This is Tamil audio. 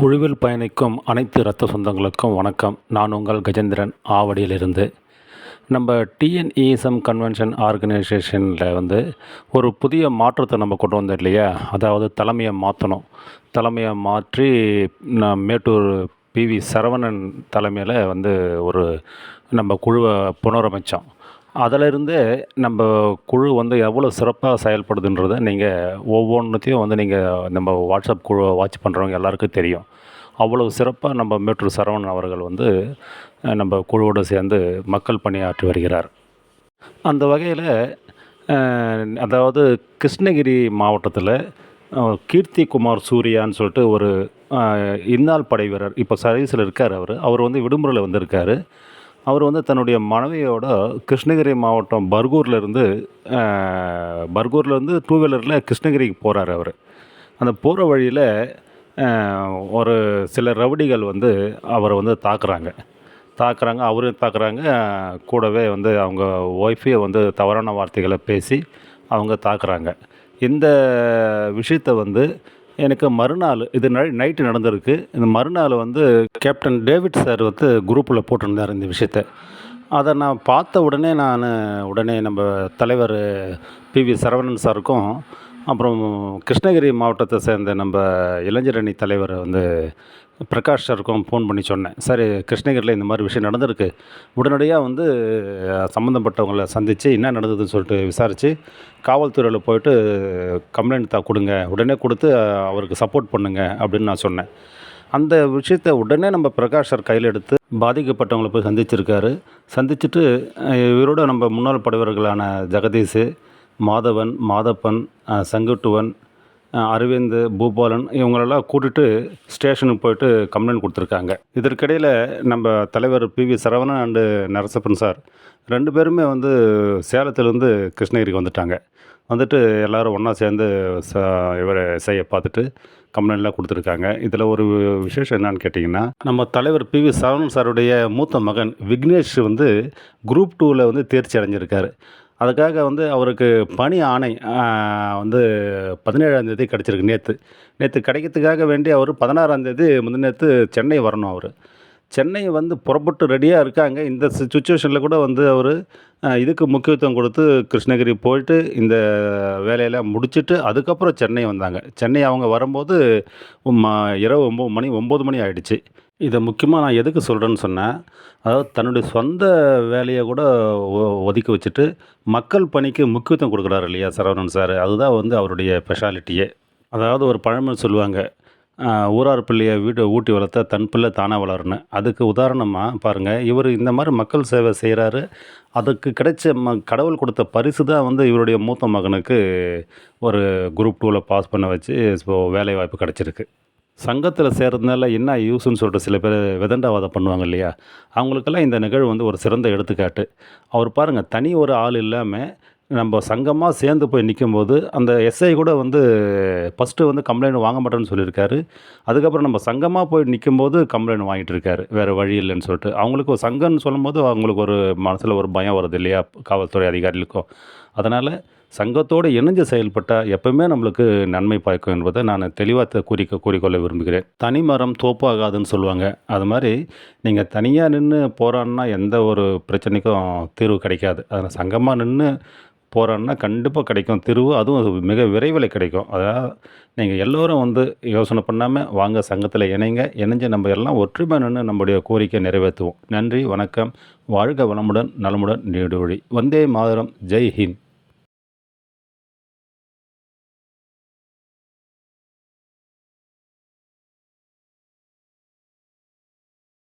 குழுவில் பயணிக்கும் அனைத்து இரத்த சொந்தங்களுக்கும் வணக்கம். நான் உங்கள் கஜேந்திரன் ஆவடியிலிருந்து. நம்ம டிஎன்இஎஸ்எம் கன்வென்ஷன் ஆர்கனைசேஷனில் வந்து ஒரு புதிய மாற்றத்தை நம்ம கொண்டு வந்தோம் இல்லையா? அதாவது தலைமையை மாற்றணும் தலைமையை மாற்றி நான் மேட்டூர் பிவி சரவணன் தலைமையில் வந்து ஒரு நம்ம குழுவை புனரமைச்சோம். அதிலிருந்தே நம்ம குழு வந்து எவ்வளோ சிறப்பாக செயல்படுதுன்றதை நீங்கள் ஒவ்வொன்றுத்தையும் வந்து நீங்கள் நம்ம வாட்ஸ்அப் குழுவை வாட்ச் பண்ணுறவங்க எல்லாருக்கும் தெரியும். அவ்வளோ சிறப்பாக நம்ம மேட்ரு சரவணன் அவர்கள் வந்து நம்ம குழுவோடு சேர்ந்து மக்கள் பணியாற்றி வருகிறார். அந்த வகையில் அதாவது கிருஷ்ணகிரி மாவட்டத்தில் கீர்த்தி குமார் சூர்யான்னு சொல்லிட்டு ஒரு இந்நாள் படை வீரர் இப்போ சர்வீஸில் இருக்கார் அவர். அவர் வந்து விடுமுறையில் வந்திருக்காரு. அவர் வந்து தன்னுடைய மனைவியோட கிருஷ்ணகிரி மாவட்டம் பர்கூர்லேருந்து பர்கூர்லேருந்து டூ வீலரில் கிருஷ்ணகிரிக்கு போகிறார் அவர். அந்த போகிற வழியில் ஒரு சில ரவுடிகள் வந்து அவரை வந்து தாக்குறாங்க. தாக்குறாங்க அவரையும் தாக்குறாங்க. கூடவே வந்து அவங்க ஒய்ஃபையை வந்து தவறான வார்த்தைகளை பேசி அவங்க தாக்குறாங்க. இந்த விஷயத்தை வந்து எனக்கு மறுநாள் இது நைட்டு நடந்திருக்கு. இந்த மறுநாள் வந்து கேப்டன் டேவிட் சார் வந்து குரூப்பில் போட்டிருந்தார் இந்த விஷயத்த. அதை நான் பார்த்த உடனே நான் உடனே நம்ம தலைவர் பிவி சரவணன் சாருக்கும் அப்புறம் கிருஷ்ணகிரி மாவட்டத்தை சேர்ந்த நம்ம இளைஞர் அணி தலைவர் வந்து பிரகாஷ் சாருக்கும் ஃபோன் பண்ணி சொன்னேன். சார் கிருஷ்ணகிரியில் இந்த மாதிரி விஷயம் நடந்திருக்கு. உடனடியாக வந்து சம்மந்தப்பட்டவங்களை சந்தித்து என்ன நடந்ததுன்னு சொல்லிட்டு விசாரித்து காவல்துறையில் போயிட்டு கம்ப்ளைண்ட் தான் கொடுங்க உடனே கொடுத்து அவருக்கு சப்போர்ட் பண்ணுங்க அப்படின்னு நான் சொன்னேன். அந்த விஷயத்தை உடனே நம்ம பிரகாஷ் சார் கையில் எடுத்து பாதிக்கப்பட்டவங்களை போய் சந்திச்சிருக்காரு. சந்திச்சுட்டு இவரோட நம்ம முன்னாள் படைவர்களான ஜெகதீஷ் மாதவன் மாதப்பன் அஹ், செங்குட்டுவன் அரவிந்த் பூபாலன் இவங்களெல்லாம் கூட்டிட்டு ஸ்டேஷனுக்கு போயிட்டு கம்ப்ளைண்ட் கொடுத்துருக்காங்க. இதற்கிடையில் நம்ம தலைவர் P. V. Saravanan and Narasappan sir ரெண்டு பேருமே வந்து சேலத்துலேருந்து கிருஷ்ணகிரிக்கு வந்துட்டாங்க. வந்துட்டு எல்லோரும் ஒன்றா சேர்ந்து ச இவரை செய்ய பார்த்துட்டு கம்ப்ளைண்ட்லாம் கொடுத்துருக்காங்க. இதில் ஒரு விசேஷம் என்னன்னு கேட்டிங்கன்னா நம்ம தலைவர் பி. வி. சரவணன் சாருடைய மூத்த மகன் விக்னேஷ் வந்து குரூப் டூவில் வந்து தேர்ச்சி அடைஞ்சிருக்காரு. அதுக்காக வந்து அவருக்கு பணி ஆணை வந்து பதினேழாம் தேதி கிடச்சிருக்கு நேற்று நேற்று கிடைக்கிறதுக்காக வேண்டி அவர் பதினாறாம் தேதி முந்தினேற்று சென்னை வரணும் அவர். சென்னை வந்து புறப்பட்டு ரெடியாக இருக்காங்க. இந்த சுச்சுவேஷனில் கூட வந்து அவர் இதுக்கு முக்கியத்துவம் கொடுத்து கிருஷ்ணகிரி போயிட்டு இந்த வேலையெல்லாம் முடிச்சுட்டு அதுக்கப்புறம் சென்னை வந்தாங்க. சென்னை அவங்க வரும்போது ம- இரவு ஒம்பது மணி ஒம்பது மணி ஆகிடுச்சி இதை முக்கியமாக நான் எதுக்கு சொல்கிறேன்னு சொன்னேன் அதாவது தன்னுடைய சொந்த வேலையை கூட ஒ- ஒதுக்கி வச்சுட்டு மக்கள் பணிக்கு முக்கியத்துவம் கொடுக்குறாரு இல்லையா சரவணன் சார்? அதுதான் வந்து அவருடைய ஸ்பெஷாலிட்டியே அதாவது ஒரு பழமொழி சொல்லுவாங்க ஊரார் பிள்ளையை வீடு ஊட்டி வளர்த்தா தன் பிள்ளை தானாக வளரணும் அதுக்கு உதாரணமாக பாருங்கள் இவர் இந்த மாதிரி மக்கள் சேவை செய்கிறாரு அதுக்கு கிடைச்ச ம கடவுள் கொடுத்த பரிசு தான் வந்து இவருடைய மூத்த மகனுக்கு ஒரு குரூப் டூவில் பாஸ் பண்ண வச்சு இப்போ வேலை வாய்ப்பு கிடச்சிருக்கு. சங்கத்தில் சேர்றதுனால என்ன யூஸ்ன்னு சொல்லிட்டு சில பேர் விதண்டாவாதம் பண்ணுவாங்க இல்லையா? அவங்களுக்கெல்லாம் இந்த நிகழ்வு வந்து ஒரு சிறந்த எடுத்துக்காட்டு. அவர் பாருங்கள் தனி ஒரு ஆள் இல்லாமல் நம்ம சங்கமாக சேர்ந்து போய் நிற்கும்போது அந்த எஸ்ஐ கூட வந்து ஃபஸ்ட்டு வந்து கம்ப்ளைண்ட் வாங்க மாட்டேன்னு சொல்லியிருக்காரு. அதுக்கப்புறம் நம்ம சங்கமாக போய் நிற்கும்போது கம்ப்ளைண்ட் வாங்கிட்டு இருக்காரு. வேறு வழி இல்லைன்னு சொல்லிட்டு. அவங்களுக்கு ஒரு சங்கம்னு சொல்லும்போது அவங்களுக்கு ஒரு மனசில் ஒரு பயம் வருது இல்லையா? காவல்துறை அதிகாரிகளுக்கும். அதனால் சங்கத்தோடு இணைஞ்சு செயல்பட்டால் எப்பவுமே நம்மளுக்கு நன்மை பாய்க்கும் என்பதை நான் தெளிவாக கூறிக்க கூறிக்கொள்ள விரும்புகிறேன். தனி மரம் தோப்பாகாதுன்னு சொல்லுவாங்க. அது மாதிரி நீங்கள் தனியாக நின்று போராடினா எந்த ஒரு பிரச்சனைக்கும் தீர்வு கிடைக்காது. அதில் சங்கமாக நின்று போராடினா கண்டிப்பாக கிடைக்கும். தீர்வு அதுவும் அது மிக விரைவில் கிடைக்கும். அதாவது நீங்கள் எல்லோரும் வந்து யோசனை பண்ணாமல் வாங்க சங்கத்தில் இணைங்க. இணைஞ்சு நம்ம எல்லாம் ஒற்றுமை நின்று நம்முடைய கோரிக்கை நிறைவேற்றுவோம். நன்றி வணக்கம். வாழ்க வளமுடன் நலமுடன் நீடு வழி வந்தே மாதரம். ஜெய் ஹிந்த்.